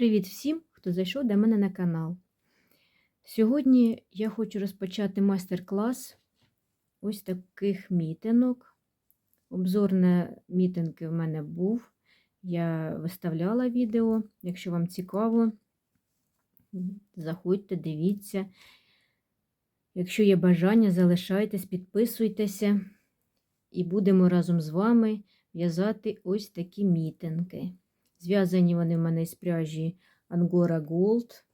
Привіт всім, хто зайшов до мене на канал. Сьогодні я хочу розпочати майстер-клас ось таких мітинок. Обзор на мітинги в мене був. Я виставляла відео. Якщо вам цікаво, заходьте, дивіться. Якщо є бажання, залишайтесь, підписуйтеся і будемо разом з вами в'язати ось такі мітинги. Зв'язані вони в мене з пряжі Angora Gold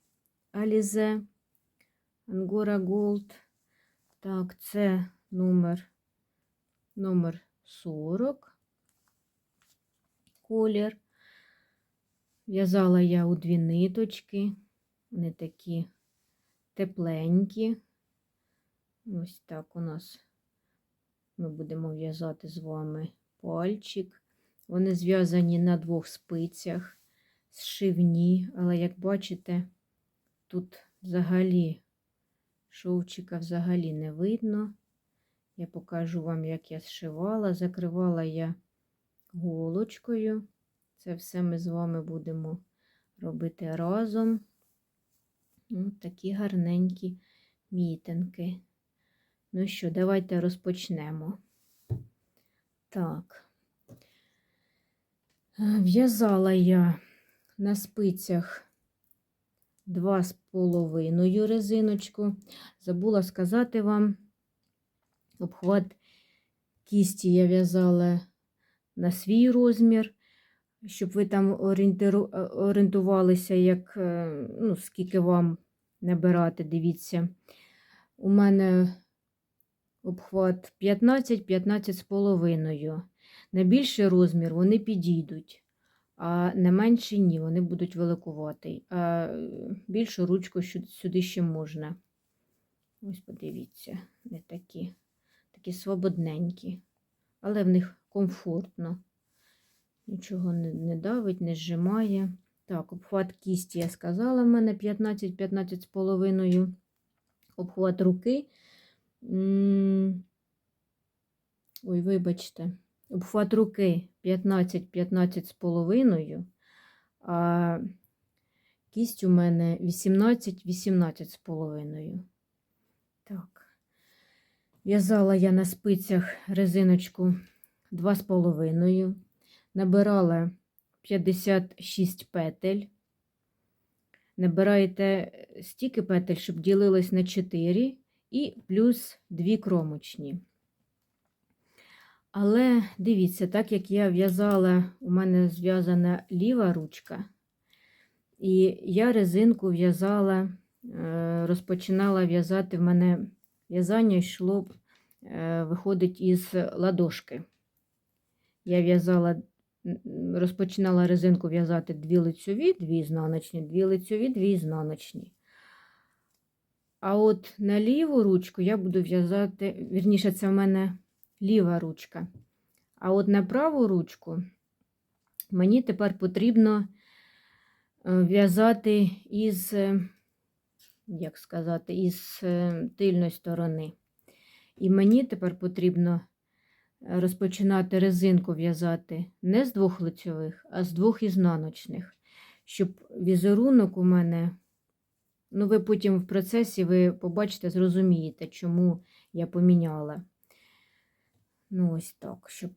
Alize. Angora Gold. Так, це номер, номер 40 колір. В'язала я у дві ниточки. Вони такі тепленькі. Ось так у нас ми будемо в'язати з вами пальчик. Вони зв'язані на двох спицях, зшивні, але, як бачите, тут взагалі шовчика взагалі не видно. Я покажу вам, як я зшивала. Закривала я голочкою. Це все ми з вами будемо робити разом. Ось такі гарненькі мітинки. Ну що, давайте розпочнемо. Так. В'язала я на спицях два з половиною резиночку. Забула сказати вам, обхват кісті я в'язала на свій розмір, щоб ви там орієнтувалися, як, ну, скільки вам набирати, дивіться. У мене обхват 15-15 з половиною. На більший розмір вони підійдуть, а на менший ні, вони будуть великувати. А більшу ручку сюди ще можна. Ось подивіться, не такі, такі свободненькі, але в них комфортно. Нічого не, не давить, не зжимає. Так, обхват кісті, я сказала, в мене 15-15 з половиною. Обхват руки. Ой, вибачте. Обхват руки 15-15 з половиною, а кість у мене 18-18 з половиною. Так, в'язала я на спицях резиночку 2 з половиною, набирала 56 петель. Набираєте стільки петель, щоб ділилось на 4 і плюс 2 кромочні. Але дивіться, так як я в'язала, у мене зв'язана ліва ручка, і я резинку в'язала, е, розпочинала в'язати, в мене в'язання йшло, е, виходить із ладошки. Я в'язала, розпочинала резинку в'язати дві лицьові, дві ізнаночні, дві лицьові, дві ізнаночні. А от на ліву ручку я буду в'язати, вірніше, це в мене ліва ручка. А от на праву ручку мені тепер потрібно е, в'язати із, е, як сказати, із е, тильної сторони. І мені тепер потрібно розпочинати резинку в'язати не з двох лицьових, а з двох ізнаночних, щоб візерунок у мене, ну, ви потім в процесі ви побачите, зрозумієте, чому я поміняла. Ну, ось так, щоб.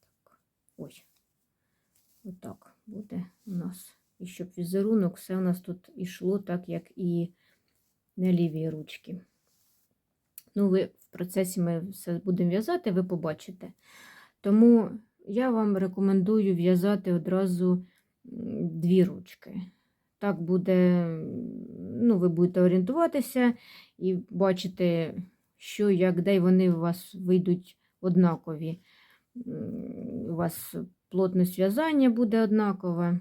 Так, ой, отак буде у нас. І щоб візерунок все у нас тут ішло, так як і на лівій ручці. Ну, ви в процесі ми все будемо в'язати, ви побачите. Тому я вам рекомендую в'язати одразу дві ручки. Так буде, ну, ви будете орієнтуватися і бачити, що, як, де вони у вас вийдуть однакові. У вас плотність в'язання буде однакова,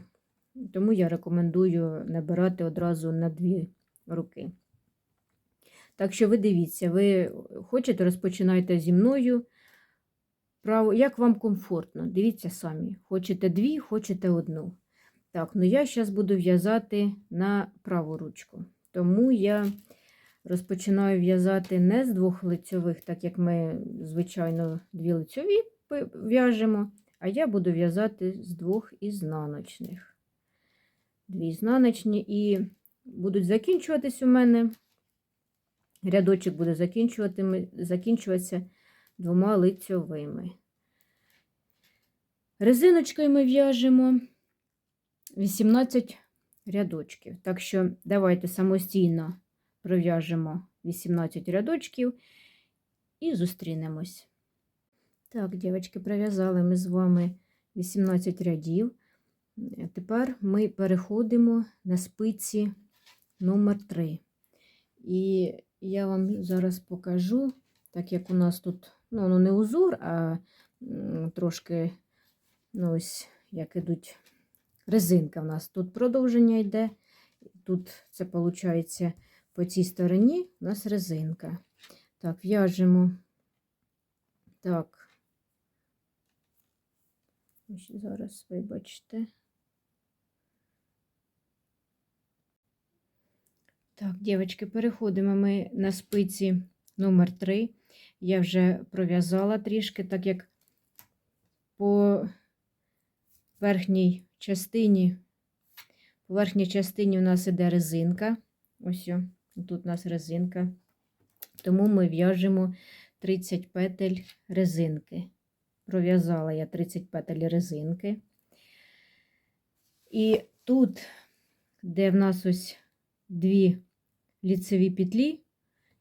тому я рекомендую набирати одразу на дві руки. Так що ви дивіться, ви хочете, розпочинайте зі мною. Право, як вам комфортно, дивіться самі. Хочете дві, хочете одну. Так, ну я зараз буду в'язати на праву ручку. Тому я розпочинаю в'язати не з двох лицьових, так як ми, звичайно, дві лицьові в'яжемо, А я буду в'язати з двох ізнаночних. Дві ізнаночні і будуть закінчуватись у мене. Рядочок буде закінчуватися двома лицьовими. Резиночкою ми в'яжемо 18 рядочків. Так що давайте самостійно пров'яжемо 18 рядочків і зустрінемось. Так, дівчатки, пров'язали ми з вами 18 рядів. Е, Тепер ми переходимо на спиці номер 3. І я вам зараз покажу, так як у нас тут ну, не узор, а трошки ну, ось як ідуть резинка. У нас тут продовження йде. Тут це виходить по цій стороні у нас резинка. Так, в'яжемо. Так. Зараз вибачте. Так, дівчатки, переходимо ми на спиці номер 3. Я вже пров'язала трішки, так як по верхній частині, по верхній частині у нас іде резинка. Ось, тут у нас резинка. Тому ми в'яжемо 30 петель резинки. Пров'язала я 30 петель резинки. І тут, де в нас ось дві ліцеві петлі,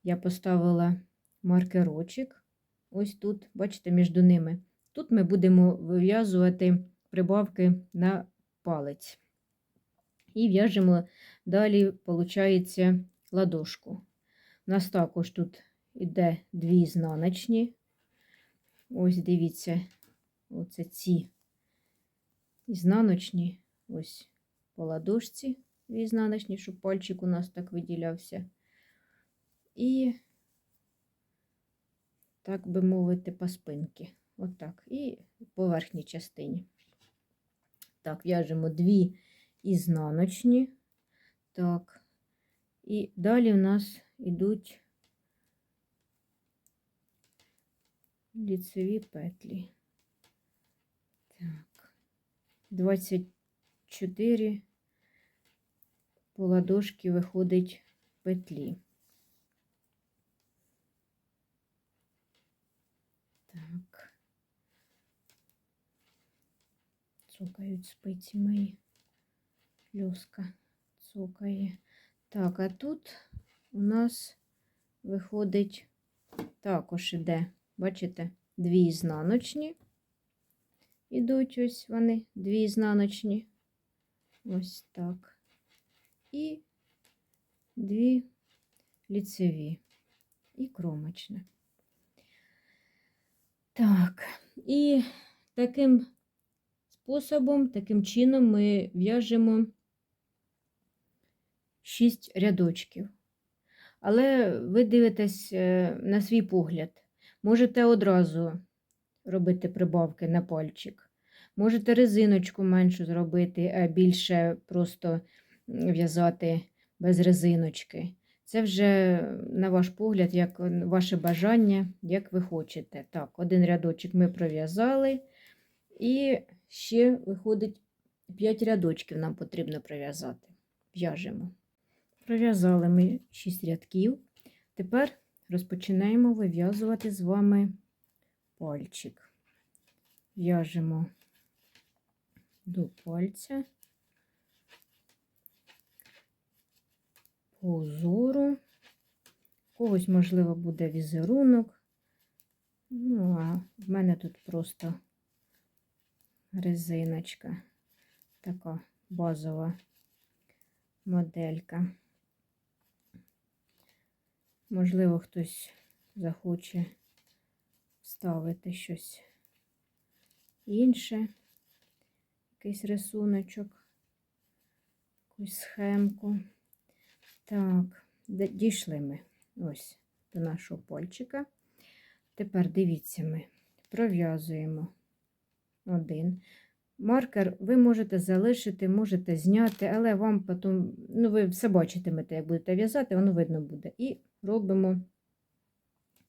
я поставила маркерочок. Ось тут, бачите, між ними. Тут ми будемо вив'язувати прибавки на палець. І в'яжемо далі, виходить, ладошку. У нас також тут іде дві ізнаночні. Ось дивіться, оце ці ізнаночні, ось по ладошці дві ізнаночні, щоб пальчик у нас так виділявся. І, так би мовити, по спинки. Отак. І по верхній частині. Так, в'яжемо дві ізнаночні. Так. І далі у нас йдуть ліцеві петлі. Так, 24 по ладошки виходить петлі. Так, цокають спиці мої, льоска цокає. Так, а тут у нас виходить також іде, бачите, дві ізнаночні. Ідуть ось вони, дві ізнаночні. Ось так. І дві ліцеві і кромочне. Так, і таким способом, таким чином ми в'яжемо 6 рядочків. Але ви дивитесь е, на свій погляд. Можете одразу робити прибавки на пальчик. Можете резиночку меншу зробити, а більше просто в'язати без резиночки. Це вже на ваш погляд, як ваше бажання, як ви хочете. Так, один рядочок ми пров'язали, і ще виходить 5 рядочків нам потрібно пров'язати. В'яжемо. Пров'язали ми 6 рядків. Тепер розпочинаємо вив'язувати з вами пальчик. В'яжемо до пальця по узору. Когось, можливо, буде візерунок. Ну, а в мене тут просто резиночка, така базова моделька. Можливо, хтось захоче ставити щось інше, якийсь рисуночок, якусь схемку. Так, дійшли ми ось до нашого пальчика. Тепер дивіться, ми пров'язуємо один. Маркер ви можете залишити, можете зняти, але вам потім, ну, ви все бачитимете, як будете в'язати, воно видно буде. І робимо,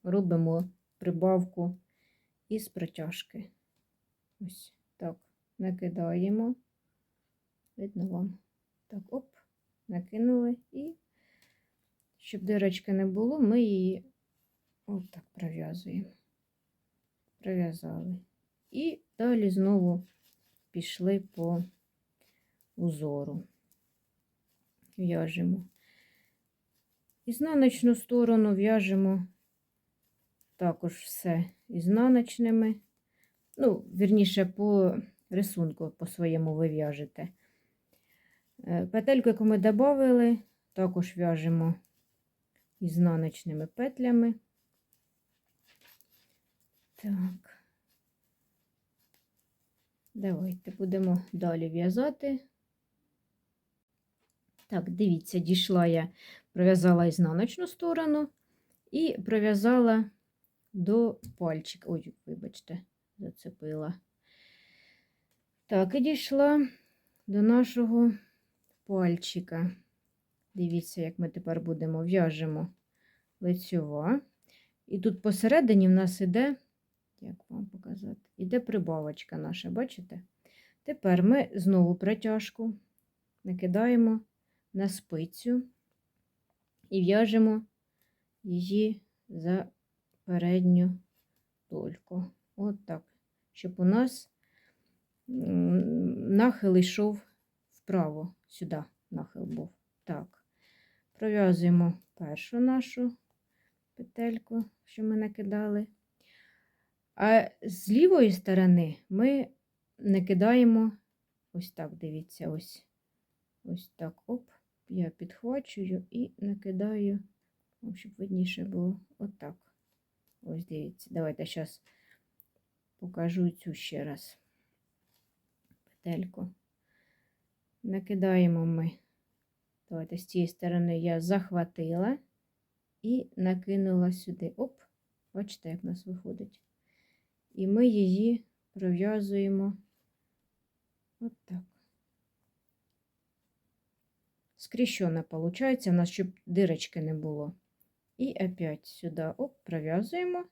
робимо прибавку із протяжки. Ось так, накидаємо. Видно вам. Так, оп, накинули і, щоб дирочки не було, ми її отак пров'язуємо. Пров'язали. І далі знову пішли по узору. В'яжемо. Ізнаночну сторону в'яжемо також все ізнаночними. Ну, вірніше, по рисунку по своєму ви в'яжете. Е, Петельку, яку ми додали, також в'яжемо ізнаночними петлями. Так. Давайте будемо далі в'язати. Так, дивіться, дійшла я, пров'язала ізнаночну сторону і пров'язала до пальчика. Ой, вибачте, зацепила. Так, і дійшла до нашого пальчика. Дивіться, як ми тепер будемо в'яжемо лицьова. І тут посередині в нас іде, як вам показати, іде прибавочка наша, бачите? Тепер ми знову протяжку накидаємо на спицю і в'яжемо її за передню дольку. От так, щоб у нас нахил йшов вправо, сюди нахил був. Так, пров'язуємо першу нашу петельку, що ми накидали. А з лівої сторони ми накидаємо ось так, дивіться, ось. Ось так, оп, я підхвачую і накидаю, щоб видніше було отак. Ось дивіться. Давайте зараз покажу цю ще раз петельку. Накидаємо ми. Давайте з цієї сторони я захватила і накинула сюди. Оп, бачите, як у нас виходить. І ми її пров'язуємо отак. Скрещена получается, у нас щоб дирочки не було. І опять сюди оп, пров'язуємо.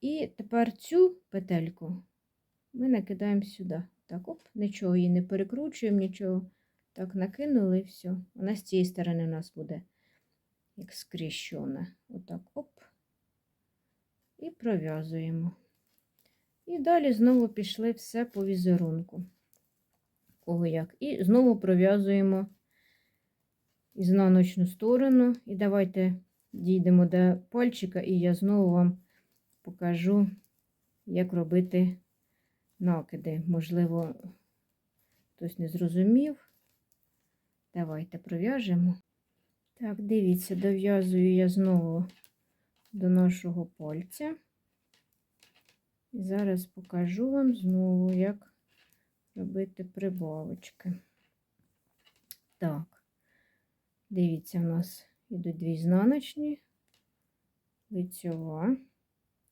І тепер цю петельку ми накидаємо сюди. Так, оп, нічого її не перекручуємо, нічого. Так, накинули і все. Вона з цієї сторони у нас буде як скрещена. Отак, оп. І пров'язуємо. І далі знову пішли все по візерунку. Кого як. І знову пров'язуємо ізнаночну сторону. І давайте дійдемо до пальчика, і я знову вам покажу, як робити накиди. Можливо, хтось не зрозумів. Давайте пров'яжемо. Так, дивіться, дов'язую я знову до нашого пальця. І зараз покажу вам знову, як робити прибавочки. Так, дивіться, у нас йдуть дві знаночні, лицьова.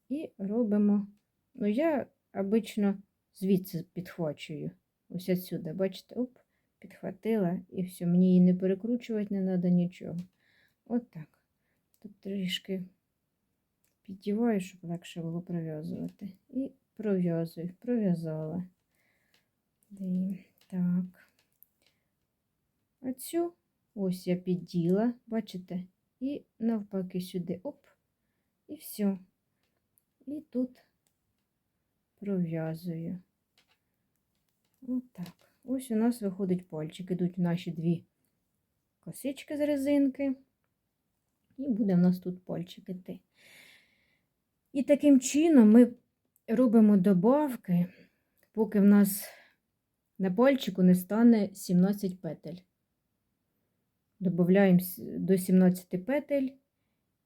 І робимо, ну, я обично звідси підхвачую. Ось отсюди, бачите, оп, підхватила, і все, мені її не перекручувати не треба нічого. От так. Тут трішки піддіваю, щоб легше було пров'язувати. І пров'язую, пров'язала. Так. А цю ось я підділа, бачите? І навпаки сюди, оп, і все. І тут пров'язую. Отак. Ось у нас виходить пальчик. Ідуть наші дві косички з резинки. І буде в нас тут пальчик іти. І таким чином ми робимо добавки, поки в нас на пальчику не стане 17 петель. Добавляємо до 17 петель,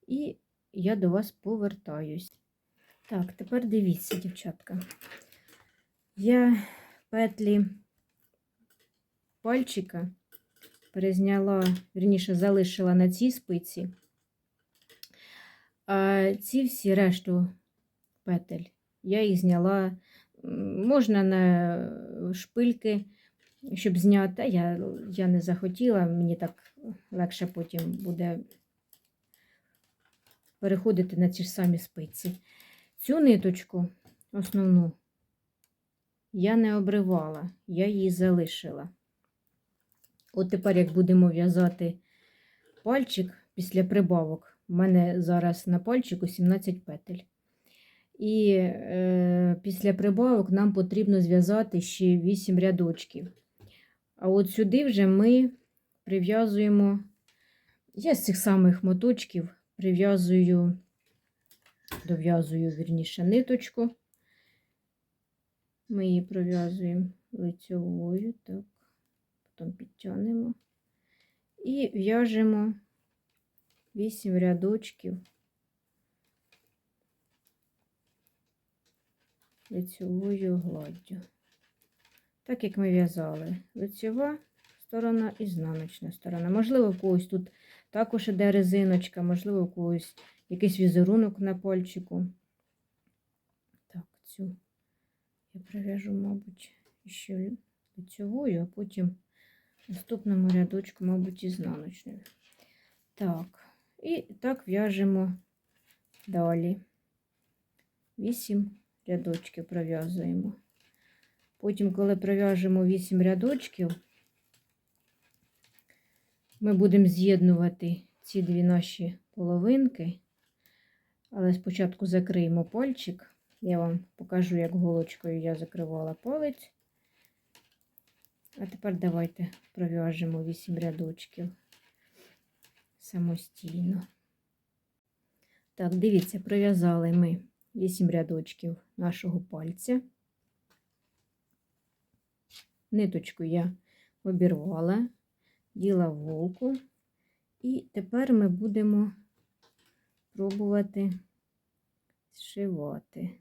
і я до вас повертаюсь. Так, тепер дивіться, дівчатка. Я петлі пальчика перезняла, верніше, залишила на цій спиці. А ці всі решту петель я їх зняла. Можна на шпильки, щоб зняти. Я, я не захотіла, мені так легше потім буде переходити на ті ж самі спиці. Цю ниточку, основну, я не обривала, я її залишила. От тепер, як будемо в'язати пальчик після прибавок, у мене зараз на пальчику 17 петель. І е, після прибавок нам потрібно зв'язати ще 8 рядочків. А от сюди вже ми прив'язуємо, я з цих самих моточків прив'язую, дов'язую вірніше ниточку. Ми її пров'язуємо лицьовою, так, потім підтягнемо і в'яжемо 8 рядочків лицьовою гладдю. Так як ми в'язали лицьова сторона і знаночна сторона. Можливо, у когось тут також іде резиночка, можливо, у когось якийсь візерунок на пальчику. Так, цю я прив'яжу, мабуть, ще лицьовою, а потім наступному рядочку, мабуть, ізнаночною. Так, і так в'яжемо далі. 8 рядочків пров'язуємо. Потім, коли пров'яжемо 8 рядочків, ми будемо з'єднувати ці дві наші половинки, але спочатку закриємо пальчик. Я вам покажу, як голочкою я закривала палець. А тепер давайте пров'яжемо 8 рядочків самостійно. Так, дивіться, пров'язали ми 8 рядочків нашого пальця. Ниточку я обірвала, діла в голку, і тепер ми будемо пробувати зшивати.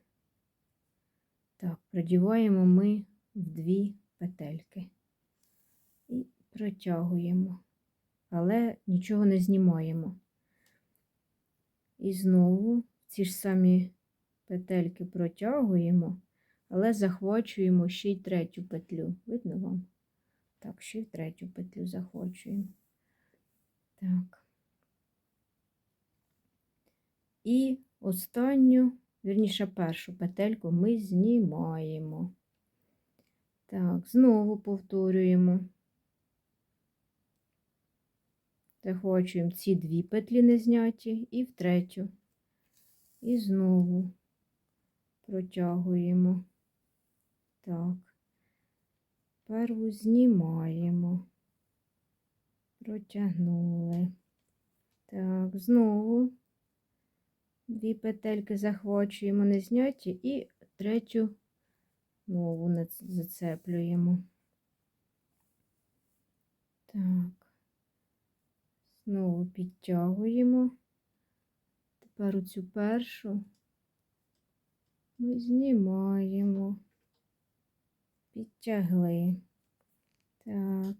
Так, продіваємо ми в дві петельки і протягуємо, але нічого не знімаємо. І знову ці ж самі петельки протягуємо, але захвачуємо ще й третю петлю. Видно вам? Так, ще й третю петлю захвачуємо. Так. І останню, вірніше, першу петельку ми знімаємо. Так, знову повторюємо. Захвачуємо ці дві петлі не зняті і в третю. І знову протягуємо. Так, перву знімаємо, протягнули. Так, знову дві петельки захвачуємо, не зняті, і третю нову зацеплюємо. Так, знову підтягуємо. Тепер оцю першу ми знімаємо, підтягли. Так,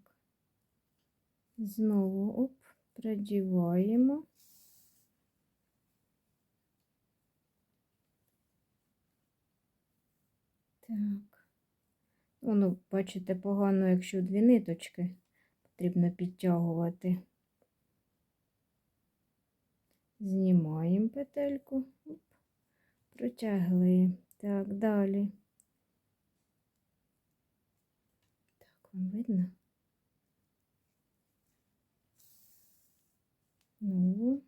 знову оп, продіваємо. Так, воно, бачите, погано, якщо дві ниточки потрібно підтягувати. Знімаємо петельку, протягли. Так, далі. Так, вам видно? Ну,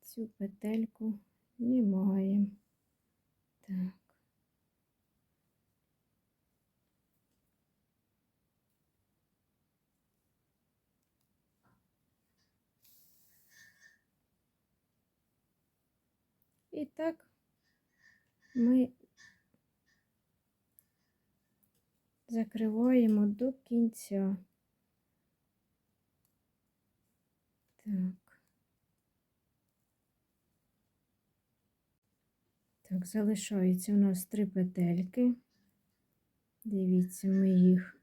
цю петельку знімаємо. Так. І так ми закриваємо до кінця. Так. Так, залишається у нас три петельки. Дивіться, ми їх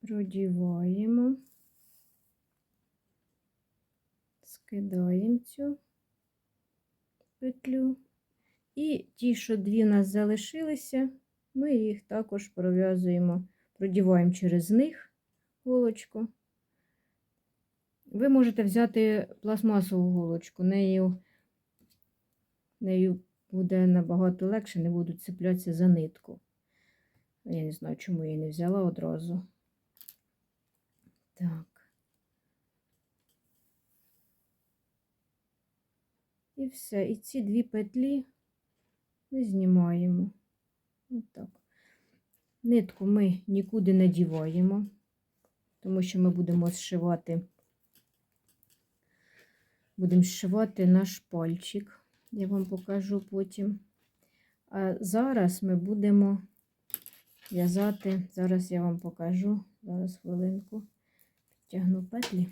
продіваємо. Скидаємо цю петлю. І ті, що дві у нас залишилися, ми їх також пров'язуємо, продіваємо через них голочку. Ви можете взяти пластмасову голочку, нею нею буде набагато легше, не будуть цеплятися за нитку. Я не знаю, чому я її не взяла одразу. Так. І все. І ці дві петлі ми знімаємо. Отак. Нитку ми нікуди не діваємо, тому що ми будемо зшивати, будемо зшивати наш пальчик. Я вам покажу потім. А зараз ми будемо в'язати, зараз я вам покажу, зараз хвилинку, підтягну петлі.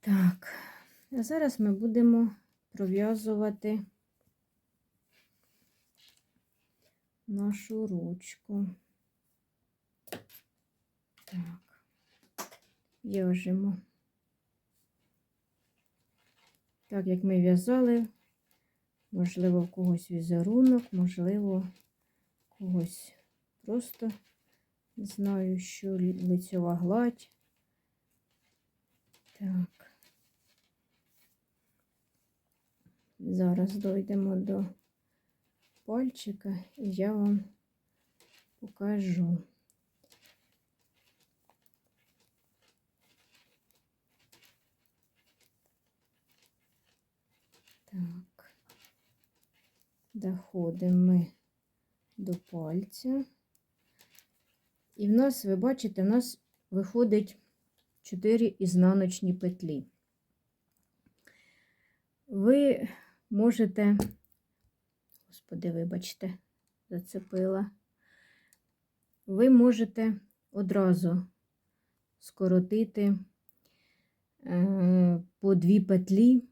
Так, а зараз ми будемо пров'язувати нашу ручку. Так, в'яжемо. Так, як ми в'язали, можливо, в когось візерунок, можливо, когось просто знаю, що лицьова гладь. Так. Зараз дойдемо до пальчика і я вам покажу. Так, доходимо ми до пальця. І в нас, ви бачите, в нас виходить 4 ізнаночні петлі. Ви можете, господи, вибачте, зацепила. Ви можете одразу скоротити е, по дві петлі.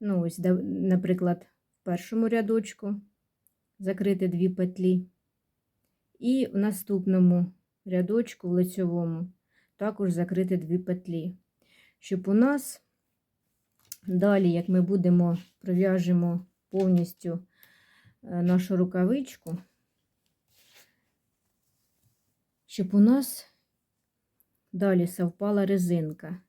Ну, ось, наприклад, в першому рядочку закрити дві петлі. І в наступному рядочку, в лицьовому, також закрити дві петлі. Щоб у нас далі, як ми будемо пров'яжемо повністю е, нашу рукавичку, щоб у нас далі совпала резинка.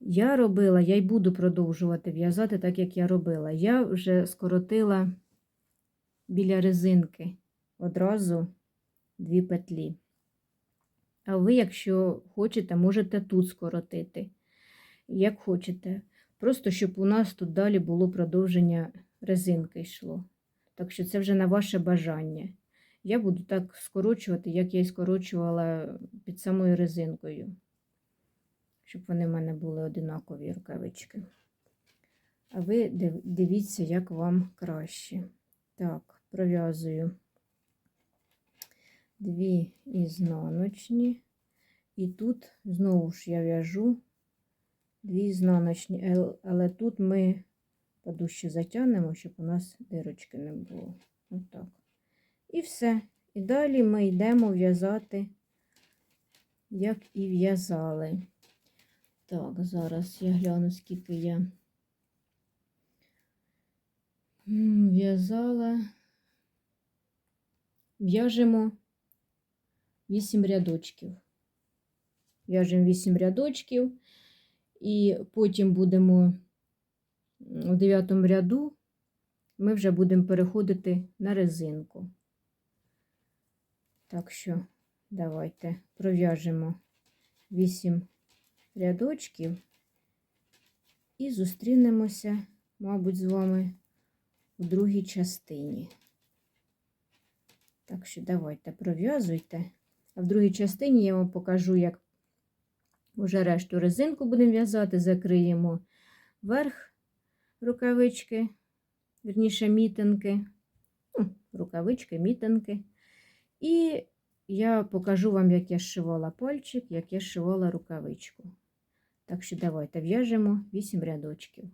Я робила, я й буду продовжувати в'язати так, як я робила. Я вже скоротила біля резинки одразу дві петлі. А ви, якщо хочете, можете тут скоротити. Як хочете. Просто щоб у нас тут далі було продовження резинки йшло. Так що це вже на ваше бажання. Я буду так скорочувати, як я і скорочувала під самою резинкою, щоб вони в мене були одинакові рукавички. А ви дивіться, як вам краще. Так, пров'язую дві ізнаночні. І тут знову ж я в'яжу дві ізнаночні, але тут ми подужче затягнемо, щоб у нас дирочки не було. Отак. І все. І далі ми йдемо в'язати, як і в'язали. Так, зараз я гляну, скільки я в'язала. В'яжемо 8 рядочків. В'яжемо 8 рядочків, і потім будемо м, у 9 ряду ми вже будемо переходити на резинку. Так що, давайте пров'яжемо 8 рядочків і зустрінемося, мабуть, з вами у другій частині. Так що давайте пров'язуйте. А в другій частині я вам покажу, як уже решту резинку будемо в'язати, закриємо верх рукавички, верніше мітинки, ну, рукавички, мітинки. І я покажу вам, як я шивала пальчик, як я шивала рукавичку. Так що давайте в'яжемо 8 рядочків.